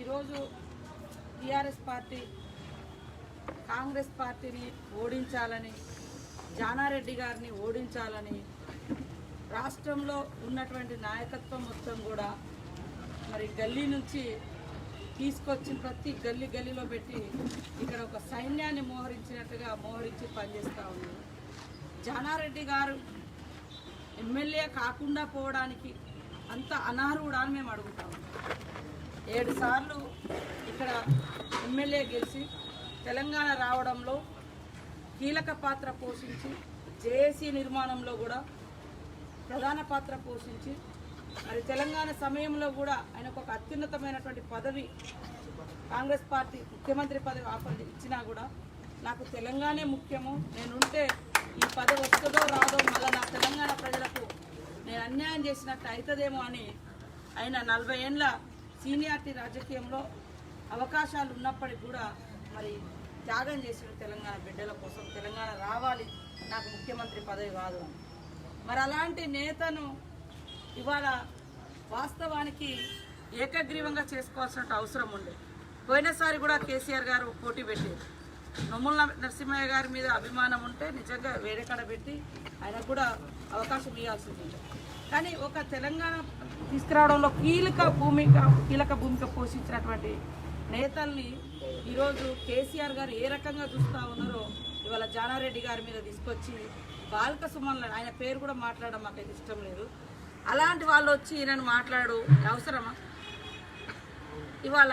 ఈరోజు TRS party Congress పార్టీని ఓడించాలని జానారెడ్డి గారిని ఓడించాలని రాష్ట్రంలో ఉన్నటువంటి నాయకత్వం మొత్తం కూడా మరి గల్లీ నుంచి తీసుకొచ్చిన ప్రతి గల్లీ గల్లీలో పెట్టి ఇక్కడ ఒక సైన్యాన్ని మోహరించినట్టుగా మోహరించి పనిచేస్తూ ఉన్నారు. జానారెడ్డి గారు ఎమ్మెల్యే కాకుండా పోవడానికి అంత అనర్హుడా అని మేము అడుగుతాము ఏడు సార్లు ఇక్కడ ఎమ్మెల్యే గెలిచి తెలంగాణ రావడంలో కీలక పాత్ర పోషించి జేఏసీ నిర్మాణంలో కూడా ప్రధాన పాత్ర పోషించి మరి తెలంగాణ సమయంలో కూడా ఆయనకు ఒక అత్యున్నతమైనటువంటి పదవి కాంగ్రెస్ పార్టీ ముఖ్యమంత్రి పదవి ఆఫర్ ఇచ్చినా కూడా నాకు తెలంగాణే ముఖ్యము. నేనుంటే ఈ పదవి వస్తుందో రాదో మళ్ళీ నా తెలంగాణ ప్రజలకు నేను అన్యాయం చేసినట్టు అవుతుందేమో అని ఆయన నలభై ఏండ్ల సీనియారిటీ రాజకీయంలో అవకాశాలు ఉన్నప్పటికీ కూడా మరి త్యాగం చేసిన తెలంగాణ బిడ్డల కోసం తెలంగాణ రావాలి నాకు ముఖ్యమంత్రి పదవి కాదు అని. మరి అలాంటి నేతను ఇవాళ వాస్తవానికి ఏకగ్రీవంగా చేసుకోవాల్సిన అవసరం ఉంది పోయినసారి కూడా కేసీఆర్ గారు పోటీ పెట్టారు. నొమ్ముల నరసింహయ్య గారి మీద అభిమానం ఉంటే నిజంగా వేరేకాడ పెట్టి ఆయనకు కూడా అవకాశం ఇవ్వాల్సింది కానీ ఒక తెలంగాణ తీసుకురావడంలో కీలక భూమిక కీలక భూమిక పోషించినటువంటి నేతల్ని ఈరోజు కేసీఆర్ గారు ఏ రకంగా చూస్తూ ఉన్నారో ఇవాళ జానారెడ్డి గారి మీద తీసుకొచ్చి బాలక సుమన్ల ఆయన పేరు కూడా మాట్లాడడం మాకైతే ఇష్టం లేదు. అలాంటి వాళ్ళు వచ్చి ఈయనను మాట్లాడు అవసరమా? ఇవాళ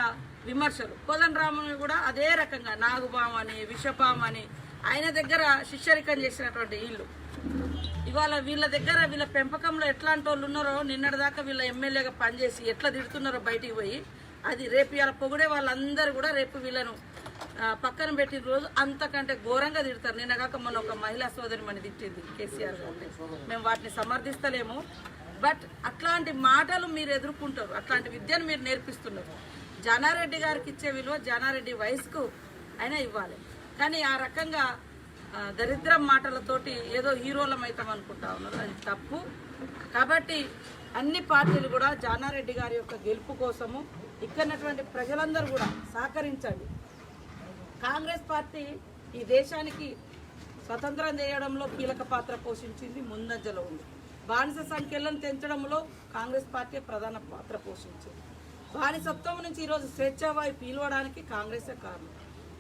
విమర్శలు. కోదన్ రాముని కూడా అదే రకంగా నాగుపాము అని విషపాము అని ఆయన దగ్గర శిష్యరికం చేసినటువంటి వీళ్ళు. ఇవాళ వీళ్ళ దగ్గర వీళ్ళ పెంపకంలో ఎట్లాంటి వాళ్ళు ఉన్నారో నిన్నటిదాకా వీళ్ళ ఎమ్మెల్యేగా పనిచేసి ఎట్లా తిడుతున్నారో బయటికి పోయి అది రేపు ఇలా పొగిడే వాళ్ళందరూ కూడా రేపు వీళ్ళను పక్కన పెట్టిన రోజు అంతకంటే ఘోరంగా తిడతారు. నిన్న కాక మొన్న ఒక మహిళా సోదరి మన తిట్టింది కేసీఆర్ మేము వాటిని సమర్థిస్తలేము. బట్ అట్లాంటి మాటలు మీరు ఎదుర్కొంటారు. అట్లాంటి విద్యను మీరు నేర్పిస్తున్నారు. జానారెడ్డి గారికి ఇచ్చే విలువ జానారెడ్డి వయసుకు అయినా ఇవ్వాలి. కానీ ఆ రకంగా దరిద్రం మాటలతోటి ఏదో హీరోలం అవుతాం అనుకుంటా ఉన్నారు. అది తప్పు. కాబట్టి అన్ని పార్టీలు కూడా జానారెడ్డి గారి యొక్క గెలుపు కోసము ఇక్కడటువంటి ప్రజలందరూ కూడా సహకరించండి. కాంగ్రెస్ పార్టీ ఈ దేశానికి స్వతంత్రం చేయడంలో కీలక పాత్ర పోషించింది ముందంజలో ఉంది. బానిస సంఖ్యలను తెంచడంలో కాంగ్రెస్ పార్టీ ప్రధాన పాత్ర పోషించింది. బానిసత్వం నుంచి ఈరోజు స్వేచ్ఛావాయు పీలవడానికి కాంగ్రెసే కారణం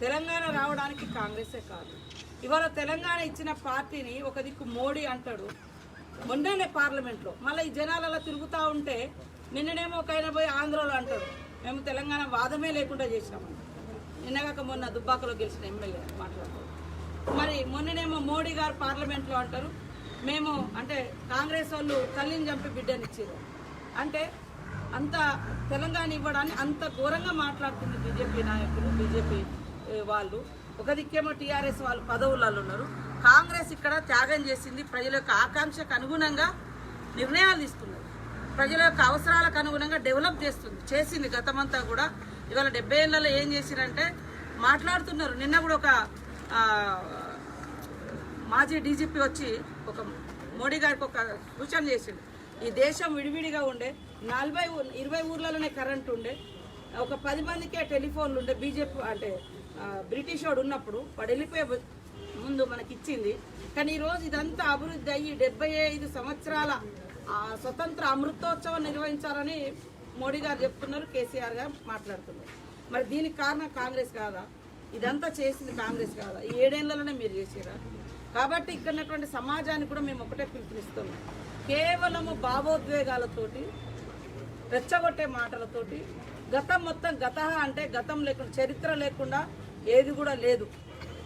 తెలంగాణ రావడానికి కాంగ్రెసే కారణం ఇవాళ తెలంగాణ ఇచ్చిన పార్టీని ఒక దిక్కు మోడీ అంటాడు. మొన్ననే పార్లమెంట్లో మళ్ళీ ఈ జనాలు అలా తిరుగుతూ ఉంటే నిన్ననేమో ఒక ఆయన పోయి ఆంధ్రలో అంటాడు. మేము తెలంగాణ వాదమే లేకుండా చేసినామని నిన్నగాక మొన్న దుబ్బాకలో గెలిచిన ఎమ్మెల్యే మాట్లాడుతారు మరి మొన్ననేమో మోడీ గారు పార్లమెంట్లో అంటారు. మేము అంటే కాంగ్రెస్ వాళ్ళు తల్లిని చంపి బిడ్డనిచ్చారు అంటే అంత తెలంగాణ ఇవ్వడాన్ని అంత ఘోరంగా మాట్లాడుతుంది బీజేపీ నాయకులు బీజేపీ వాళ్ళు. ఒక దిక్కేమో టీఆర్ఎస్ వాళ్ళు పదవులలో ఉన్నారు. కాంగ్రెస్ ఇక్కడ త్యాగం చేసింది ప్రజల యొక్క ఆకాంక్షకు అనుగుణంగా నిర్ణయాలు తీసుకున్నారు ప్రజల యొక్క అవసరాలకు అనుగుణంగా డెవలప్ చేస్తుంది చేసింది గతమంతా కూడా. ఇవాళ డెబ్బై ఏళ్ళలో ఏం చేసిరంటే మాట్లాడుతున్నారు. నిన్న కూడా ఒక మాజీ డీజీపీ వచ్చి ఒక మోడీ గారికి ఒక సూచన చేసిండు. ఈ దేశం విడివిడిగా ఉండే నలభై ఇరవై ఊర్లలోనే కరెంట్ ఉండే. ఒక పది మందికే టెలిఫోన్లు ఉండే. బీజేపీ అంటే బ్రిటిష్ వాడు ఉన్నప్పుడు వాడు వెళ్ళిపోయే ముందు మనకి ఇచ్చింది. కానీ ఈరోజు ఇదంతా అభివృద్ధి అయ్యి డెబ్బై ఐదు సంవత్సరాల స్వతంత్ర అమృతోత్సవం నిర్వహించాలని మోడీ గారు చెప్తున్నారు కేసీఆర్ గారు మాట్లాడుతున్నారు. మరి దీనికి కారణం కాంగ్రెస్ కాదా? ఇదంతా చేసింది కాంగ్రెస్ కాదా? ఈ ఏడేళ్ళలోనే మీరు చేసారా కాబట్టి ఇక్కడ ఉన్నటువంటి కూడా మేము ఒకటే పిలుపునిస్తున్నాం. కేవలము భావోద్వేగాలతోటి రెచ్చగొట్టే మాటలతోటి గతం మొత్తం గత అంటే గతం లేకుండా చరిత్ర లేకుండా ఏది కూడా లేదు.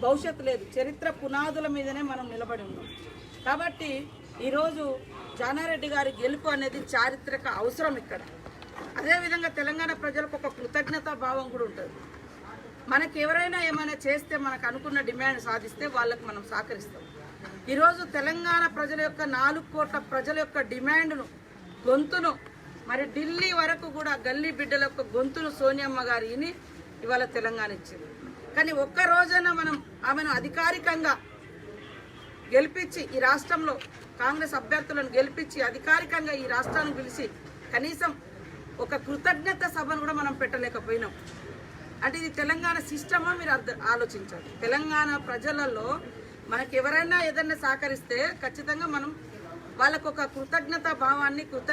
భవిష్యత్తు లేదు. చరిత్ర పునాదుల మీదనే మనం నిలబడి ఉన్నాం. కాబట్టి ఈరోజు జానారెడ్డి గారి గెలుపు అనేది చారిత్రక అవసరం ఇక్కడ. అదేవిధంగా తెలంగాణ ప్రజలకు ఒక కృతజ్ఞతా భావం కూడా ఉంటుంది. మనకి ఎవరైనా ఏమైనా చేస్తే మనకు అనుకున్న డిమాండ్ సాధిస్తే వాళ్ళకి మనం సహకరిస్తాం. ఈరోజు తెలంగాణ ప్రజల యొక్క నాలుగు కోట్ల ప్రజల యొక్క డిమాండ్ను గొంతును మరి ఢిల్లీ వరకు కూడా గల్లీ బిడ్డల యొక్క సోనియమ్మ గారు ఇని ఇవాళ తెలంగాణ ఇచ్చింది. కానీ ఒక్క రోజైనా మనం ఆమెను అధికారికంగా గెలిపించి ఈ రాష్ట్రంలో కాంగ్రెస్ అభ్యర్థులను గెలిపించి అధికారికంగా ఈ రాష్ట్రాన్ని పిలిచి కనీసం ఒక కృతజ్ఞత సభను కూడా మనం పెట్టలేకపోయినాం. అంటే ఇది తెలంగాణ సిస్టమా మీరు అర్థం ఆలోచించాలి. తెలంగాణ ప్రజలలో మనకి ఎవరైనా ఏదైనా సహకరిస్తే ఖచ్చితంగా మనం వాళ్ళకు ఒక కృతజ్ఞత భావాన్ని కృత